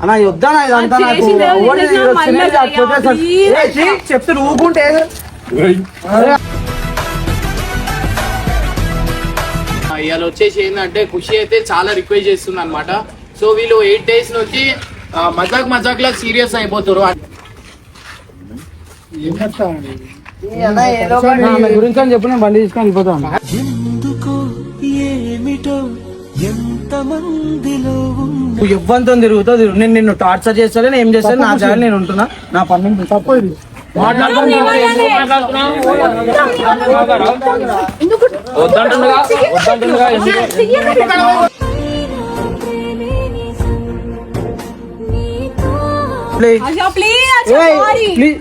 అన్న వద్దనా ఇదంతా నాకు చెప్తే ఊకుంటే ఇవాళ వచ్చేసి ఏంటంటే ఖుషి అయితే చాలా రిక్వెస్ట్ చేస్తుంది అనమాట సో వీళ్ళు ఎయిట్ డేస్ నుంచి మజాక్ మజాక్ లా సీరియస్ అయిపోతారు గురించి అని చెప్పి నేను బండి తీసుకొని వెళ్ళిపోతాను. నువ్వు ఎవ్వంతో తిరుగుతావు తిరుగు. నేను నిన్ను టార్చర్ చేస్తాను నేను ఏం చేస్తాను నా జాలి నేను ఉంటున్నా నా పన్ను తప్పు ఇది. ప్లీజ్ ప్లీజ్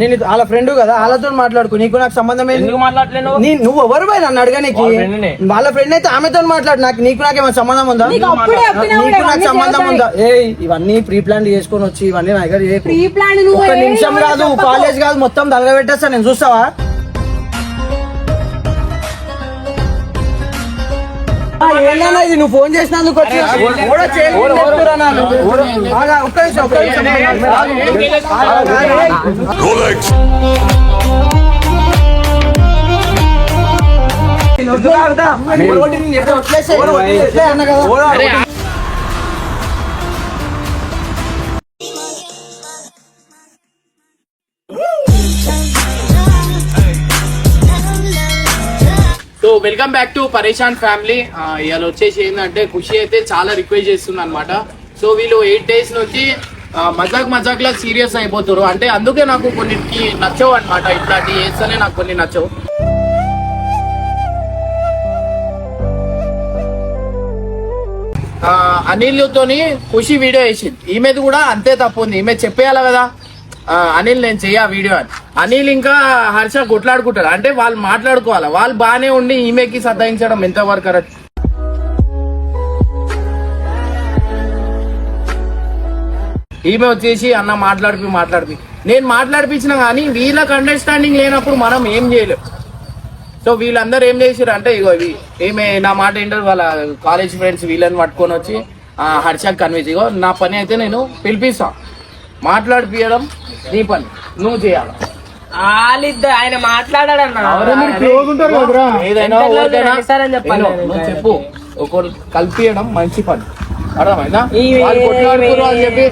నేను వాళ్ళ ఫ్రెండ్ కదా వాళ్ళతో మాట్లాడుకో. నీకు నాకు సంబంధం ఏంది? ఎందుకు మాట్లాడలేను నువ్వు? ఎవరు పోయి నన్ను అడగనికి వాళ్ళ ఫ్రెండ్ అయితే ఆమెతో మాట్లాడు. నాకు నీకు నాకేమైనా సంబంధం ఉందా? నీకు నీకు నాకు సంబంధం ఉందా. ఏయ్ ఇవన్నీ ప్రీ ప్లాన్ చేసుకొని వచ్చి ఇవన్నీ నా దగ్గర చేయకు. ప్రీ ప్లాన్ నువ్వు ఒక్క ఏం నిమిషం కాదు. కాలేజ్ కాదు మొత్తం తలగబెట్టేస్తా నేను చూస్తావా? నేను ఒకటి నేను ఎప్పుడు వదిలేసేయ్. వదిలేయ్ అన్న కదా. So welcome back to Pareshan family. ఇవాళ వచ్చేసి ఏంటంటే ఖుషి అయితే చాలా రిక్వెస్ట్ చేస్తుంది అనమాట సో వీళ్ళు ఎయిట్ డేస్ నుంచి మజాక్ మజాక్లా సీరియస్ అయిపోతారు అంటే అందుకే నాకు కొన్నిటికి నచ్చవు అనమాట ఇట్లాంటి చేస్తేనే నాకు కొన్ని నచ్చవు. అనిల్తోని ఖుషి వీడియో వేసింది. ఈమెది కూడా అంతే తప్పు ఉంది. ఈమె చెప్పేయాలి కదా. అనిల్ నేను చెయ్య వీడియో అని. అనిల్ ఇంకా హర్ష కొట్లాడుకుంటారు అంటే వాళ్ళు మాట్లాడుకోవాలి? వాళ్ళు బాగానే ఉండి ఈమెకి సతాయించడం ఎంతవరకు కరెక్ట్ ఈమె వచ్చేసి అన్న మాట్లాడిపి మాట్లాడిపి. నేను మాట్లాడిపించిన కానీ వీళ్ళకి అండర్స్టాండింగ్ లేనప్పుడు మనం ఏం చేయలేం. సో వీళ్ళందరూ ఏం చేసారు అంటే ఇగో ఇవి ఈమె నా మాట ఏంటంటే వాళ్ళ కాలేజ్ ఫ్రెండ్స్ వీళ్ళని పట్టుకొని వచ్చి ఆ, హర్షకి కన్విన్స్ ఇగో నా పని అయితే నేను పిలిపిస్తాను మాట్లాడిపియడం నీ పని. నువ్వు చేయాలి. వాళ్ళిద్దరు ఆయన మాట్లాడాడన్న. చెప్పు. ఒకరు కలిపియడం మంచి పని. అర్థమైందా? అని చెప్పి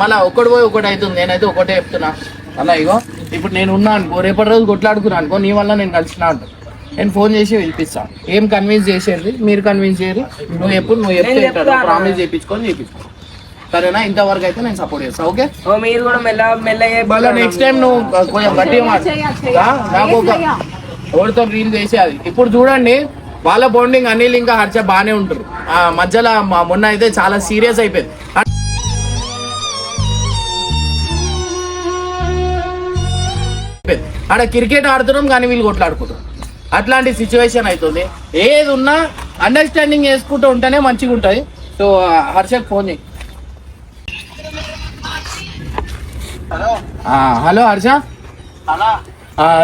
మళ్ళా ఒకటి పోయి ఒకటి అవుతుంది. నేనైతే ఒకటే చెప్తున్నా. అలా ఇగో. ఇప్పుడు నేను ఉన్నా అనుకో రేపటి రోజు కొట్లాడుకున్నా అనుకో నీ వల్ల నేను కలిసిన అంట. నేను ఫోన్ చేసి పిలిపిస్తా ఏం కన్విన్స్ చేసేది? మీరు కన్విన్స్ చేయరు. నువ్వు ఎప్పుడు నువ్వు చెప్తాను. ప్రామిస్ చేయించుకొని చేయించుకో సరేనా? ఇంతవరకు అయితే నేను సపోర్ట్ చేస్తా ఓకే? ఓ మీరు కూడా మెల్ల మెల్లగా మళ్ళీ నెక్స్ట్ టైం నువ్వు కొంచెం గట్టిగా చెయ్య. నాకు ఒక ఎవరితో రీల్ చేసేది ఇప్పుడు చూడండి వాళ్ళ బాండింగ్ అనిల్ ఇంకా హర్ష బాగానే ఉంటారు ఆ మధ్యలో మా మొన్న అయితే చాలా సీరియస్ అయిపోయింది. ఆడ క్రికెట్ ఆడుతున్నాం కానీ వీళ్ళు కొట్లాడుకుంటారు అట్లాంటి సిచ్యువేషన్ అవుతుంది. ఏది ఉన్నా అండర్స్టాండింగ్ చేసుకుంటూ ఉంటేనే మంచిగా ఉంటుంది. సో హర్షకు ఫోన్ చేయి. హలో. హర్ష.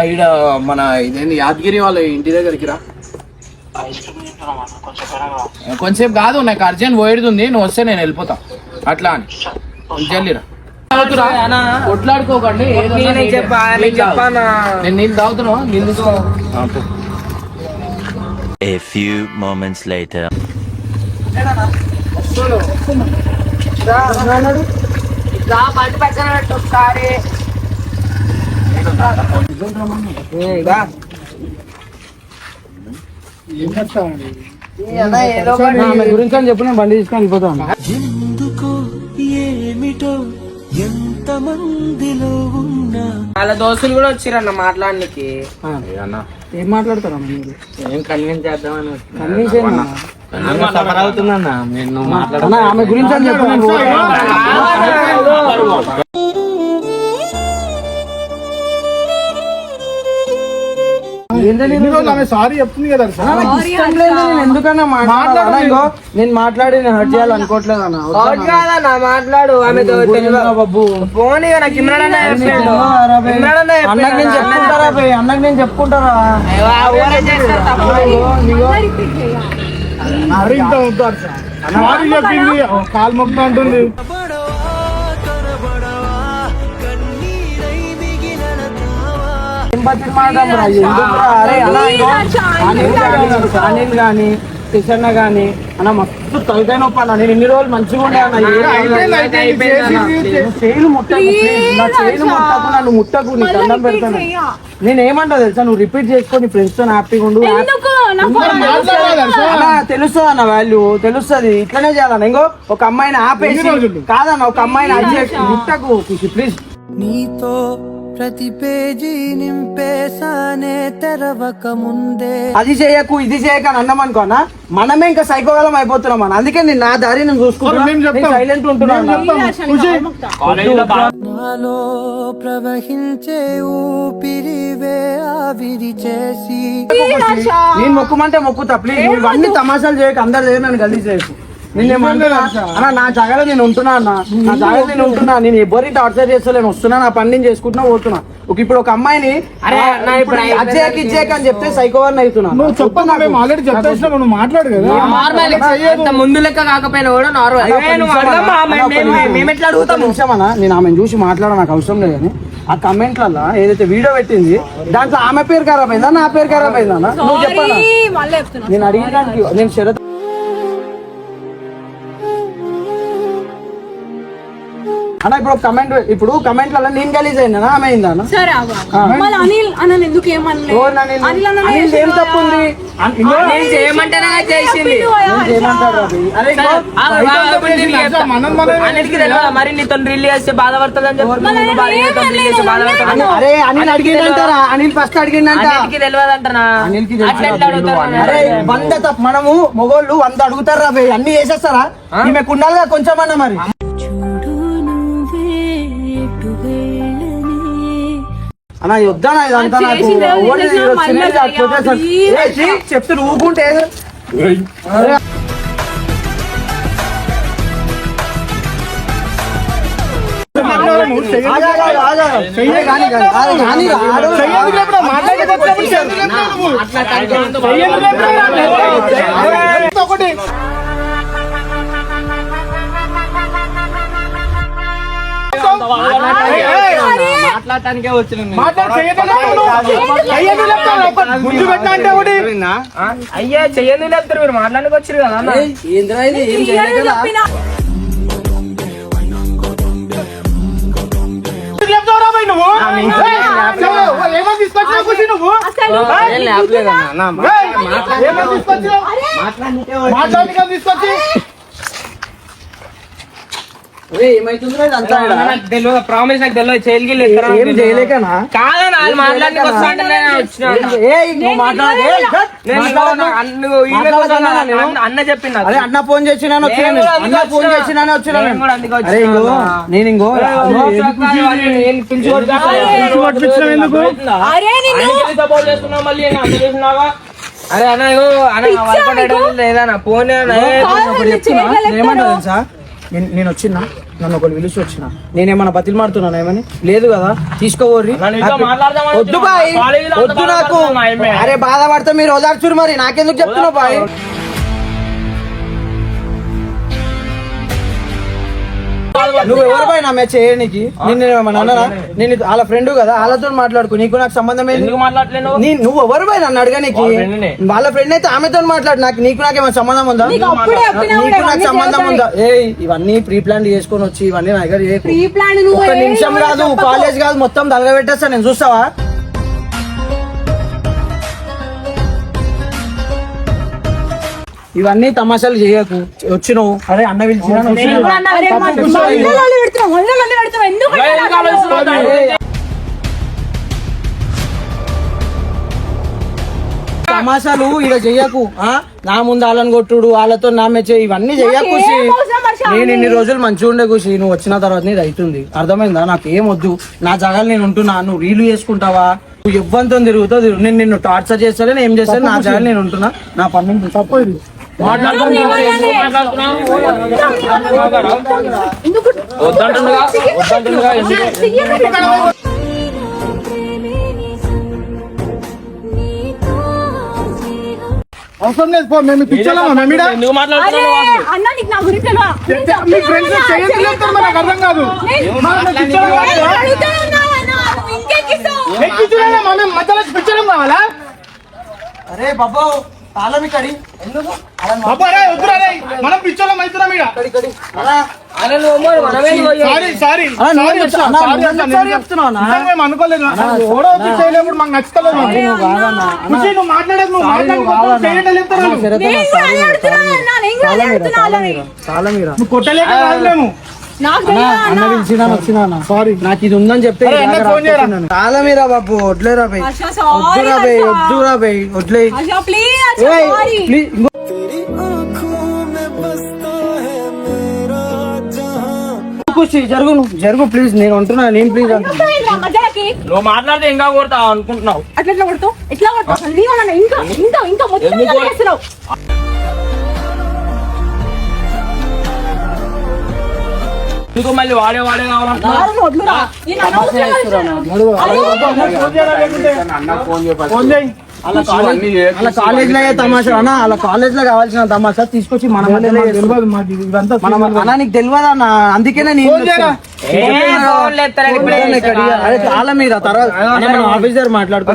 ఈడ మన ఇదేంటి యాదగిరి వాళ్ళ ఇంటి దగ్గరికి రా. కొంచెంసేపు కాదు నాకు అర్జెంట్ పోయేది నువ్వు వస్తే నేను వెళ్ళిపోతా. అట్లా అని. జల్లిరా కొట్లాడుకోకండి. ఏదన్నా నేనే నీళ్ళు తీసుకో. A few moments later. గురించి అని చెప్పి నేను బండి తీసుకొని వెళ్ళిపోతాను. వాళ్ళ దోస్తులు కూడా వచ్చిరన్న మాట్లాడడానికి ఏం మాట్లాడతారా మీరు? ఏం కన్విన్స్ చేద్దామని కన్విన్స్ అవుతుందన్న. ఆమె గురించి అని చెప్పి ఆమె సారీ చెప్తుంది కదా ఎందుకన్నా నేను మాట్లాడి నేను హర్ట్ చేయాలి అనుకోవట్లేదు అన్న అవును కాదన్న మాట్లాడు. తెలియదు. బాబు. నాకు ఇమ్రాన్ అన్న. అన్నకి నేను చెప్పుకుంటారా అన్నకి నేను చెప్పుకుంటారా? ఆ ఊరే చేస్తారు తప్పు. మరి ఇంత వద్దు హర్ష. సారీ. చెప్పింది. కాలు మొక్క అంటుంది. ఎందుకురా? అరే అలా అనిల్ గాని, అనిల్ గాని కిషన్న గాని అన్న మస్తు తలకాయ నొప్పి అన్న. నేను ఇన్ని రోజులు మంచిగా ఉండే అన్న. చేయలు? ముట్టకు. నా చేయలు ముట్టకు నన్ను ముట్టకు నీ దండం పెడతాను. నేను ఏమంటా తెలుసా? నువ్వు రిపీట్ చేసుకొని ఫ్రెండ్స్తో హ్యాపీగా ఉండు. తెలుస్తుంది అన్న వాల్యూ తెలుస్తుంది. ఇట్లనే చేయాలన్న. ఇంకో ఒక అమ్మాయిని ఆపేసి? కాదన్న ఒక అమ్మాయిని అడ్జెక్ట్ ముట్టకు ప్లీజ్ నీతో ప్రతి పేజీ నింపేసానే తెరవక ముందే. అది చేయకు ఇది చేయక అని అన్నాం అనుకో అన్న. మనమే ఇంకా సైకోగలం అయిపోతున్నాం అన్న. అందుకే నేను నా దారి నేను చూసుకుంటున్నా. సైలెంట్. నాలో ప్రవహించే ఊపిరివే ఆవిరి చేసి. నేను మొక్కుమంటే మొక్కుతా ప్లీజ్. నువ్వు ఇవన్నీ తమాషాలు చేయక అందరు చేయక నన్ను గలీజ్ చేయకు. అన్న నా జాగాలో నేను ఉంటున్నా అన్న. నా జాగాలో నేను ఉంటున్నా. నేను ఎవరి టార్చర్ చేస్తలేను వస్తున్నా నా పని నేను చేసుకుంటున్నా పోతున్నా. ఒక ఇప్పుడు ఒక అమ్మాయిని అజ్జేకి ఇచ్చేకి అని చెప్తే సైకోవర్ అవుతున్నా. నువ్వు చెప్పన్నా మేము ఆల్రెడీ చెప్పేసినాం నువ్వు మాట్లాడు కదా? నార్మల్ అంత ముందు లెక్క కాకపోయినా కూడా నార్మల్ మేము- ఎట్లా ఒక్క అడుగుతాము? నిమిషం అన్న నేను ఆమెను చూసి మాట్లాడ నాకు అవసరం లేదు కానీ ఆ కమెంట్లలో ఏదైతే వీడియో పెట్టింది దాంట్లో ఆమె పేరు ఖరాబ్ అయిందా నా పేరు ఖరాబ్ అయిందా? నువ్వు చెప్తున్నా. నేను అడిగడానికి నేను షరత్ అన్న ఇప్పుడు కమెంట్ ఇప్పుడు కమెంట్లలో నేను గలీజ్ అయినా ఆమె అయిందా? సరే ఆగు, ఆగు. మళ్ళీ అనిల్ అన్న ఎందుకు ఏమనలే? ఎవరు నన్ను- అనిల్. అన్న అనిల్ ఏం తప్పు ఉంది? అన్- ఇంకో నేను చేయమంటేనే కదా చేసింది నేను చేయమంటాడు రా భయ్. అరే ఇంకో ఆగు, ఆగు, ఆగు, దీనికి చెప్తా. మనం మనం అన్నిటికీ తెలియదా మరి నీతో రిలీజ్ చేస్తే బాధపడుతుంది అని చెప్పి మళ్ళీ నువ్వు బాగా ఏం నీతో రిలీజ్ చేస్తే అనలేదు, బాధపడుతుంది అనలేదు. అరే అనిల్ అడిగిందంటారా? అనిల్ ఫస్ట్ అడిగిందంట. అన్నిటికీ తెలియదు అంటనా అనిల్కి అట్లా ఎట్లా అడుగుతారు అరే వంద తప్ప మనము మొగోళ్ళు వంద అడుగుతారా అన్ని చేసేస్తారా? ఈమె కుండాలిగా కొంచెం అన్న మరి. అన్న వద్దానా ఇదంతా నాకు? చేసింది ఎవరు? ఓడి ఒకటి అయ్యా చెయ్యండి లేపుతారు మీరు మాట్లాడడానికి వచ్చారు కదా ఏందిరా ఇది? ఏం క్లియర్గా చేయలేదా? చెప్పినా. లేపుతావురా భయ్ నువ్వు ఏయ్, ఏమని తీసుకొచ్చినావు ఖుషి నువ్వు అసలు ఏయ్, ఏమని తీసుకొచ్చినావు మాట్లాడి తీసుకొచ్చి అరే, ఏమైతుందిరా ఇదంతా ఈడ? నాకు తెలియదు ప్రామిస్ నాకు తెలియదు ఏం చేయలేకనా వాళ్ళు మాట్లాడకు. ఇగో అన్న- చెప్పింది. అరే అన్న ఫోన్. కూడా అన్న ఫోన్ వచ్చినా. నేను ఇంకో మళ్ళీ? అరే అన్న ఇగో అన్న? లేదన్న ఫోన్ కాదు, ఒకటి మీరు చెప్తున్నా చేయగలుగుతారు. ఏమంటా తెలుసా? నేను నేను వచ్చినా నన్ను ఒకరు పిలిచి వచ్చిన. నేనేమన్నా బతిలు మాడుతున్నాను ఏమని? లేదు కదా మాట్లాడదామని వద్దు. బాయ్. వద్దు నాకు? అరే బాధపడితే మీరు ఓదార్చురు మరి. నాకెందుకు చెప్తున్నావు బాయ్? నువ్వు ఎవరు పైన మ్యాచ్ చేయడానికి నేను ఏమన్నా అన్నానా? నేను వాళ్ళ ఫ్రెండ్ కదా వాళ్ళతో మాట్లాడుకో. నీకు నాకు సంబంధం ఏంది? ఎందుకు మాట్లాడలేను నీ- నువ్వు ఎవరు పైన నన్ను అడగనికి వాళ్ళ నే. ఫ్రెండ్ అయితే ఆమెతో మాట్లాడు. నాకు నీకు నాకేమైనా సంబంధం ఉందా? నీకు నీకు నాకు సంబంధం. ఉందా? ఏ ఇవన్నీ ప్రీ ప్లాన్ చేసుకొని వచ్చి ఇవన్నీ నా దగ్గర చేయకు. ప్రీ ప్లాన్ నువ్వు ఒక్క ఏం నిమిషం కాదు. కాలేజ్ కాదు మొత్తం తలగబెట్టేస్తా నేను చూస్తావా? ఇవన్నీ తమాషాలు చేయకు. వచ్చినావు. అరే అన్న పిలిచినా? తమాషాలు ఇలా చెయ్యకు ఆ? నా ముందు వాళ్ళని కొట్టుడు వాళ్ళతో నా మెచ్చే ఇవన్నీ చెయ్యకు ఖుషి. నేను ఇన్ని రోజులు మంచిగా ఉండే ఖుషి నువ్వు వచ్చిన తర్వాత నీది అవుతుంది అర్థమైందా? నాకు ఏమొద్దు నా జగాలు నేను ఉంటున్నా. నువ్వు రీలు చేసుకుంటావా? నువ్వు ఎవ్వంతో తిరుగుతావు తిరుగు. నేను నిన్ను టార్చర్ చేస్తాను ఏం చేస్తాను? నా జాగ్రత్త నేను ఉంటున్నా. నా పని తప్పు వద్దంటుండగా వద్దంటుండగా ఎందుకు చెయ్యను. అవసరం లేదు పో మేము నీకు అర్థం కాదు. మధ్యలో పిచ్చోళ్ళం కావాలా? అరే బాబు. తాళం ఇక్కడి ఎందుకు. మనం పిచ్చోళ్ళం అవుతున్నాం అనుకోలేదు చేయలేప్పుడు మాకు నచ్చలేదు మాకు. నువ్వు మాట్లాడేది నువ్వు సారీ నువ్వు మాట్లాడి కాదన్నా. చేయడం చెప్తారు అన్నా, వాళ్ళు. సరే నేను తన కూడా సారీ అదే అడుగుతున్నా అన్న, నేను కూడా అదే తాళం ఇరా, అడుగుతున్నా తాళం వాళ్ళని. ఇరా, తాళం ఇరా. నువ్వు కొట్టలేక కాదు సారీ నాకు ఇది ఉందని చెప్తే బాబు వడ్లేరా బై. వద్దురా బై. వద్దురా బై వడ్లే. ప్లీజ్ జరుగు నువ్వు. జరుగు ప్లీజ్ నేను ఉంటున్నా నేను ప్లీజ్? నువ్వు మాట్లాడితే ఇంకా కొడతావు అనుకుంటున్నావు. అట్లా ఎట్లా కొడతావు? ఎట్లా కొడతావు? ఇంకా ఇంకా ఇంకా మొత్తం మళ్ళీ వాడే వాడే కావాలంటున్నావు దారుణం వద్దురా. నేను అనవసరంగా చేస్తున్నాను. ఫోన్ చేయి అలా కాలేజ్లో అయ్యే తమాషా? అన్న అలా కాలేజ్లో కావాల్సిన తమాషా? తీసుకొచ్చి మన అన్న నీకు తెలియదా అన్న? అందుకేనే నేను. అరే తాళం మీద తర్వాత అన్న, మనం ఆఫీసర్ వాళ్ళు.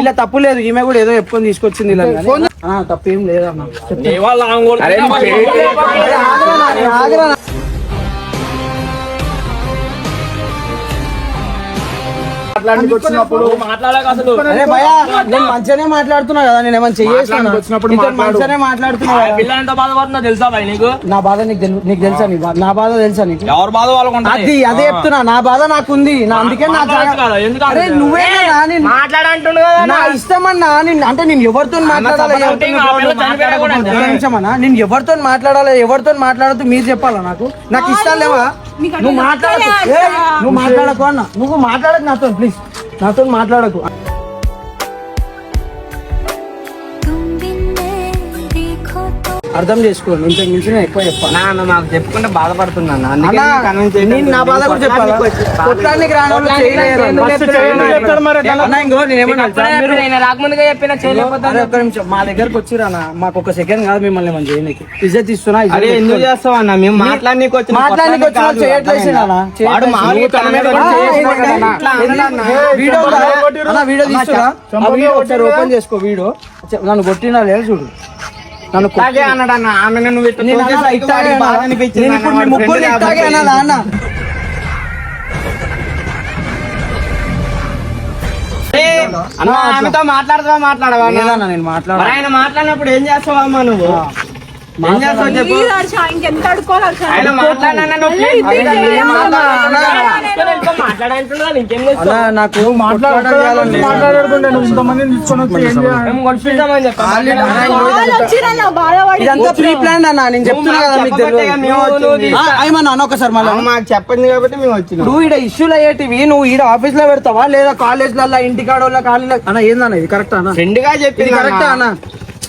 ఇలా తప్పు లేదు ఈమె కూడా ఏదో చెప్పుకొని తీసుకొచ్చింది ఇలా తప్పేం లేదన్న. మాట్లాడడానికి వచ్చినప్పుడు నేను మంచిగానే మాట్లాడుతున్నా కదా నేను ఏమైనా మాట్లాడడానికి వచ్చినప్పుడు. మంచిగానే మాట్లాడుతున్నా ఆ కదా. పిల్ల ఎంత బాధపడుతుందో తెలుసా భయ్ నీకు? నా బాధ నీకు నీకు తెలుసా నీ నా బాధ తెలుసా నీకు? ఎవరు బాధ అది అదే చెప్తున్నా నా బాధ నాకుంది. నా అందుకే నా అరే? నువ్వే నా ఇష్టం అన్నా నేను అంటే నేను ఎవరితో మాట్లాడాలి ఎవరితో నేను ఎవరితో మాట్లాడాలి ఎవరితో మాట్లాడద్దు మీరు చెప్పాలా నాకు? నాకు ఇష్టాలు లేవా? నువ్వు మాట్లాడకు. నువ్వు మాట్లాడకు అన్న. నువ్వు మాట్లాడకు నాతో ప్లీజ్ నాతో మాట్లాడకు. అర్థం చేసుకో ఇంత మించి నేను ఎక్కువ చెప్పాను చెప్పుకుంటే అందుకే అన్నా, నీకు convince చేయడానికి నేను నా బాధ కూడా చెప్పాలా? రాకముందుగా చెప్పిన ఒక్క నిమిషం. మా దగ్గరకు వచ్చిరానా మాకు ఒక సెకండ్ కాదు మిమ్మల్ని మనం చేయడానికి ఇజ్జత్ ఇస్తున్నా ఎందుకు. చేస్తావు అన్న? మేము మాట్లాడనీకి వచ్చిన. చేయట్లేదు? వీడియో వీడియో ఒకసారి ఓపెన్ చేసుకో వీడియో. నన్ను కొట్టినా లేదు చూడు. నన్ను కొట్టి- ఇట్లాగే అన్నాడు అన్న. ఆమె నువ్వు ఇట్లా వాడికి బాధ. అనిపించింది నేను అన్న, ఇప్పుడు మీ వాడి ముగ్గురు friend ఇట్టాగే కాబట్టి. అన్నా అన్న అన్న ఆమెతో మాట్లాడతావా మాట్లాడవా అన్న? లేదన్నా నేను మాట్లాడ మరి ఆయన మాట్లాడినప్పుడు ఏం చేస్తావా అమ్మా నువ్వు నాకు. ఇదంతా ప్రీ ప్లాన్ అన్న నేను చెప్తున్నా కదా మీకు ఏమన్నా అన్న ఒకసారి మళ్ళీ. మాకు చెప్పింది కాబట్టి మేము వచ్చినాం. నువ్వు ఈడ ఇష్యూలు అయ్యేటివి నువ్వు ఈడ ఆఫీస్లో పెడతావా? లేదా కాలేజ్ ఇంటికాడ వాళ్ళ కాలేజ్ అన్న ఏందన్న ఇది కరెక్ట్ అన్న? ఫ్రెండ్గా చెప్పింది కరెక్ట్ అన్న.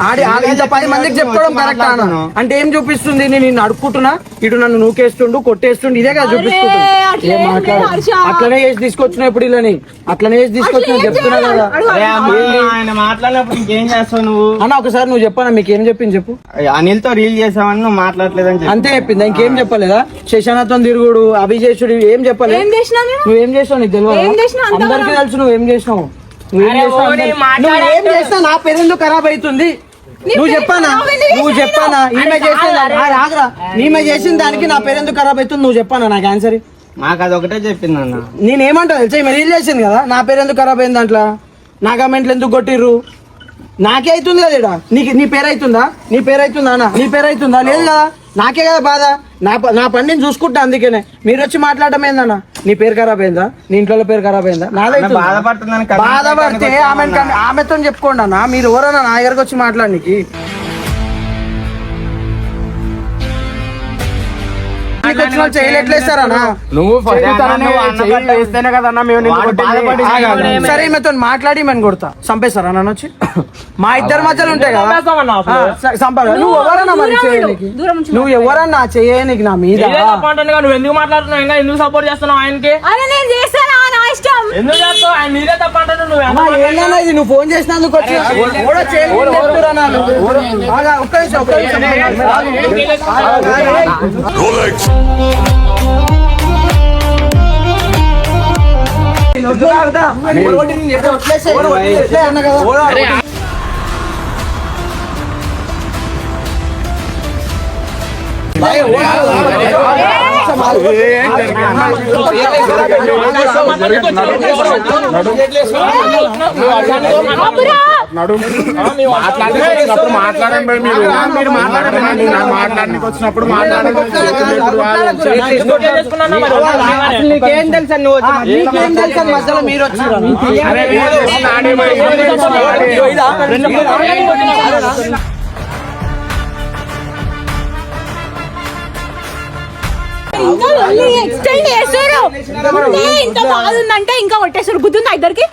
ఆడి ఇంత పది మందికి చెప్పుకోవడం కరెక్ట్ అన్న. అంటే ఏం చూపిస్తుంది? నేను నిన్ను అడుక్కుంటున్నా. ఇటు నన్ను నూకేస్తుండు కొట్టేస్తుండు. ఇదే కదా చూపిస్తుంది. అట్లనే చేసి తీసుకొచ్చిన ఇప్పుడు ఇలాని అట్లనే చేసి తీసుకొచ్చిన చెప్తున్నా? కదా. మాట్లాడినప్పుడు ఇంకేం చేస్తావు నువ్వు? అన్న ఒకసారి నువ్వు చెప్పనా? మీకు ఏం చెప్పింది చెప్పు. అనిల్తో రీల్ చేసావని నువ్వు మాట్లాడలేదని చెప్పి. అంతే చెప్పింది. ఇంకేం చెప్పలేదా? శశానతో తిరుగుడు అభిజేషుడు ఏం చెప్పలేదు ఏం చేసినా నేను? నువ్వేం చేసినావు నీకు తెలియదు? ఏం చేసినా అంతగా? అందరికీ తెలుసు నువ్వేం చేసినావు. నువ్వేం చేసినా నా పేరు ఎందుకు ఖరాబ్ అవుతుంది. నువ్వు చెప్పానా? నువ్వు? చెప్పానా? ఈమె చేసిన ఆగరా. ఈమె చేసిన దానికి నా పేరు ఎందుకు ఖరాబ్ అవుతుంది నువ్వు చెప్పానా నాకు ఆన్సర్ మాకు అది ఒకటే చెప్పింది అన్న. నేనేమంటా తెలుసా? ఈమె రీల్ చేసింది కదా నా పేరు ఎందుకు ఖరాబ్ అయింది దాంట్లో. నా కమెంట్లు ఎందుకు కొట్టిర్రు? నాకే అవుతుంది కదా ఈడ. నీకు నీ పేరు అవుతుందా? నీ పేరు అవుతుందా అన్న? నీ పేరు అవుతుందా? లేదు కదా. నాకే కదా బాధ. నా నా పని నేను చూసుకుంటా అందుకనే. మీరు వచ్చి మాట్లాడటం ఏందన్న? నీ పేరు ఖరాబ్ అయిందా? నీ ఇంట్లో పేరు ఖరాబ్ అయిందా? నాదైతే బాధపడుతుందని బాధపడితే. ఆమె ఆమెతో చెప్పుకోండి అన్న. మీరు ఎవరన్నా నా దగ్గరకు వచ్చి మాట్లాడనికి వచ్చిన వాళ్ళు అన్న, నువ్వు కదన్నా మేము నిన్ను సరే ఈమెతో మాట్లాడి మేము కొడతా. చంపేస్తారా నన్ను వచ్చి? మా ఇద్దరి మధ్యలో ఉంటాయి కదా? నువ్వు ఎవరన్నా మరి. చేయనికి? నువ్వు ఎవరన్నా చేయనికి నా మీద? నువ్వు ఎందుకు మాట్లాడుతున్నావు? ఇంకా ఎందుకు సపోర్ట్ చేస్తున్నావు ఆయనకి? అరే నేను చేస్తానా నా ఇష్టం. ఎందుకు చేస్తావు ఆయన నీదే తప్పు అంటాడు నువ్వు ఎంత అమ్మా, ఏందన్నా ఇది నువ్వు ఫోన్ చేసినందుకు కూడా చేయలేదు చెప్తురా నా నువ్వు. ఆగా, ఒక్క నిమిషం, ఒక్క నిమిషం. ఆగు, ఆగు. వద్దు, ఆగుతా. నేను ఒకటి నేను చెప్పి వదిలేసేయ్. వదిలేయ్ అన్న కదా. మాట్లాడేటప్పుడు మాట్లాడండి మీరు మీరు మాట్లాడండి నాకు మాట్లాడడానికి వచ్చినప్పుడు మాట్లాడండి నీకేం తెలుసా నువ్వు నీకేం తెలుసు మధ్యలో మీరు వచ్చిర్రు. ఇంకా వెళ్ళి ఎక్స్టెండ్ చేస్తారు ముందే ఇంత బాధ ఉందంటే ఇంకా కొట్టేస్తారు బుద్ధి ఉందా ఇద్దరికి?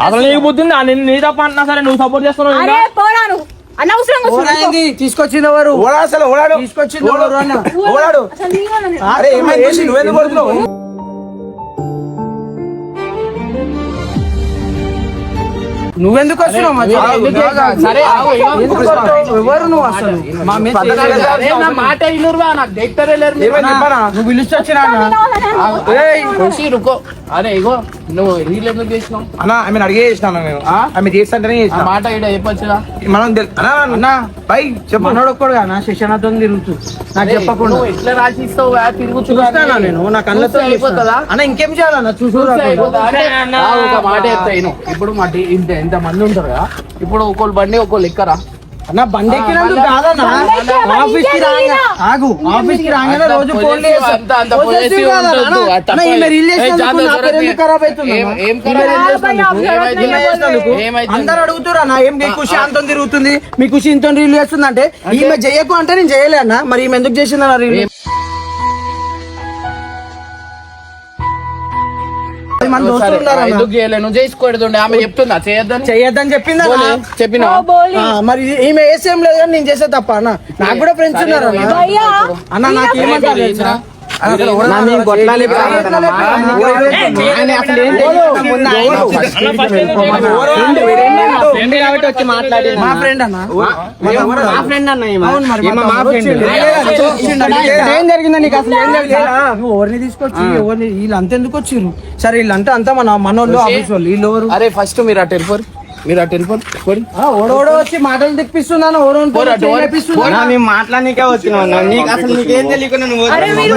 అసలు నీకు బుద్ధి ఉందా? నేను నీ తప్ప అంటున్నా సరే నువ్వు సపోర్ట్ చేస్తున్నావు అరే ఇంకా? పోరా నువ్వు అనవసరంగా ఓడా వస్తున్నావు. ఏంది? తీసుకొచ్చింది ఎవరు? అసలు ఓడాడు తీసుకొచ్చింది ఎవరు అన్న? ఓడాడు అసలు. అరే ఏమైంది? ఖుషి? నువ్వెందుకు కొడుతున్నావు? నువ్వెందుకు? ఎవరు నువ్వు అసలు? మాట చెప్పనా? నువ్వు పిలిచి వచ్చినా అరే ఇగో నువ్వు రీల్ ఎందుకు చేసినావు? అన్న ఆమె అడిగే చేసినాను నేను. ఆ? ఆమె చేస్తాంటేనే చేసిన. మాట ఇక్కడ చెప్పొచ్చుగా? మనం అన్నా అన్నా బై చెప్పు. మనోడు ఒక్కడుగా నా శిక్షణతో తిరుగుతూ. నాకు చెప్పకుండా. ఎట్లా రాసిస్తావు? తిరుగుతూ చూస్తానా నేను. నా కళ్ళతో అయిపోతుందా? అన్న ఇంకేం చేయాలన్నా? చూసు ఒక మాట చెప్తా. ఇప్పుడు మా ఇంత ఎంత మంది ఉంటారు కదా. ఇప్పుడు ఒకళ్ళు బండి ఒకళ్ళు ఎక్కరా? అన్న బండి ఎక్కినందుకు కాదన్నా. బండి ఎక్కే ఆఫీస్కి బండి రాగా ఎక్కినా. ఆగు ఆఫీస్కి రాగానే రోజు ఫోన్? అందరు అడుగుతురా నా ఏం మీ ఖుషి అంతం తిరుగుతుంది? మీ ఖుషి ఇంత రీల్ చేస్తుంది అంటే ఈమె చేయకు అంటే నేను చేయలే అన్న. మరి ఈమె ఎందుకు చేసింది అన్న రీల్ సరే, దోస్తులు ఉన్నారు అన్న. ఎందుకు చేయలే నువ్వు చేసుకోకూడదు ఆమె చెప్తుందా? చేయొద్దని? చెయ్యొద్దని చెప్పింది అన్న. చెప్పినా. ఆ, మరి ఈమె వేసేం లేదు కానీ నేను చేసే తప్ప అన్న. నాకు కూడా ఫ్రెండ్స్ ఉన్నారు అన్న భయ్యా. అన్న నాకు ఏమంటారు తెలుసా? వచ్చి మాట్లాడి మా ఫ్రెండ్ అన్న మా ఫ్రెండ్ అన్న ఈమె. అవును మరి ఈమె మా మా తమ్ముడు ఫ్రెండ్. వచ్చిండు. వచ్చిండు. ఇక్కడ ఏం జరిగిందో నీకు అసలు? ఏం జరిగింది? నువ్వు ఎవరిని తీసుకొచ్చి ఎవరిని వీళ్ళు అంత ఎందుకు వచ్చిర్రు? సరే వీళ్ళంతా అంతా మన మనోళ్ళు ఆఫీస్ వాళ్ళు వీళ్ళు ఎవరు? అరే ఫస్ట్ మీరు అటు వెళ్ళిపోరు. మీరు అటు. ఆ, ఓడోడో వచ్చి మాటలు తెప్పిస్తున్నాను మేము మాట్లాడనీకే వచ్చినాం. నీకు అసలు నీకేం తెలియకుండా మీరు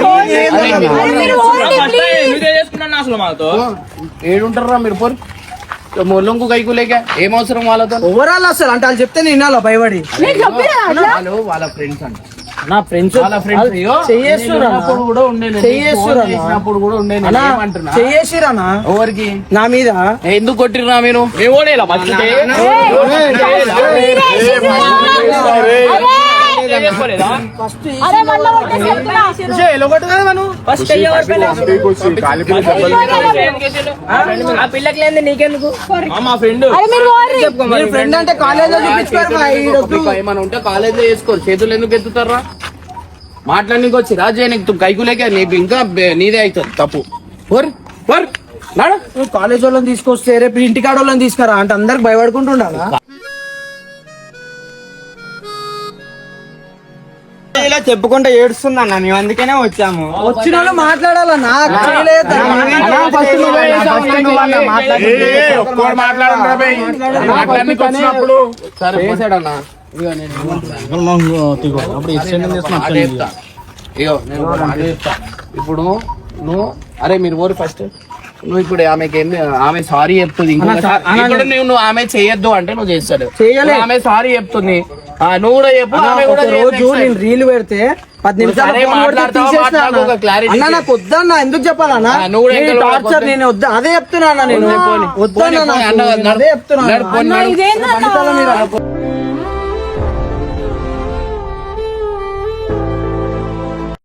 ఏడుంటారా పోరు. మొల్లంకు కైకు లేక ఏం అవసరం వాళ్ళతో? ఓవరాల్ అసలు? అంటే వాళ్ళు చెప్తే నేను వినాలా భయపడి. వాళ్ళు వాళ్ళ ఫ్రెండ్స్ అంట. నా ఫ్రెండ్స్ కూడా ఉండే కూడా ఉండే ఎవరికి నా మీద ఎందుకు కొట్టిర్రా మీరు ఏ ఓడేలా ఆ పిల్లకి లేని నీకెందుకు? ఆ, మా ఫ్రెండ్ అరే మీరు ఓన్లీ మీరు ఫ్రెండ్ అంటే కాలేజ్లో. ఏమైనా ఉంటే కాలేజ్లో చేసుకోరు చేతులు ఎందుకు ఎత్తుతారా మాట్లాడడానికి వచ్చి రాజే నీకు కైకులేక నీకు ఇంకా నీదే అవుతుంది. తప్పు. కాలేజ్ వాళ్ళని తీసుకొస్తే రేపు ఇంటికాడ వాళ్ళని తీసుకురా అంటే అందరికి భయపడుకుంటుండాలా? ఇలా చెప్పుకుంటా ఏడుస్తుంది అన్న మేము అందుకనే వచ్చాము. వచ్చిన వాళ్ళు మాట్లాడాలన్నా చేసావు, నాకు. ఇప్పుడు నువ్వు అరే మీరు ఓరు ఫస్ట్. నువ్వు ఇప్పుడు ఆమెకి ఏమి ఆమె సారీ చెప్తుంది. నువ్వు ఆమె చేయొద్దు అంటే నువ్వు చేస్తాడు. ఆమె సారీ చెప్తుంది. నువ్వు కూడా చెప్పు రోజు నేను రీల్ పెడితే పది నిమిషాలు అన్న. నాకు వద్దన్నా ఎందుకు చెప్పాలన్నా టార్చర్. నేను వద్దా అదే చెప్తున్నా అన్న నేను. వద్దన్నా అదే చెప్తున్నా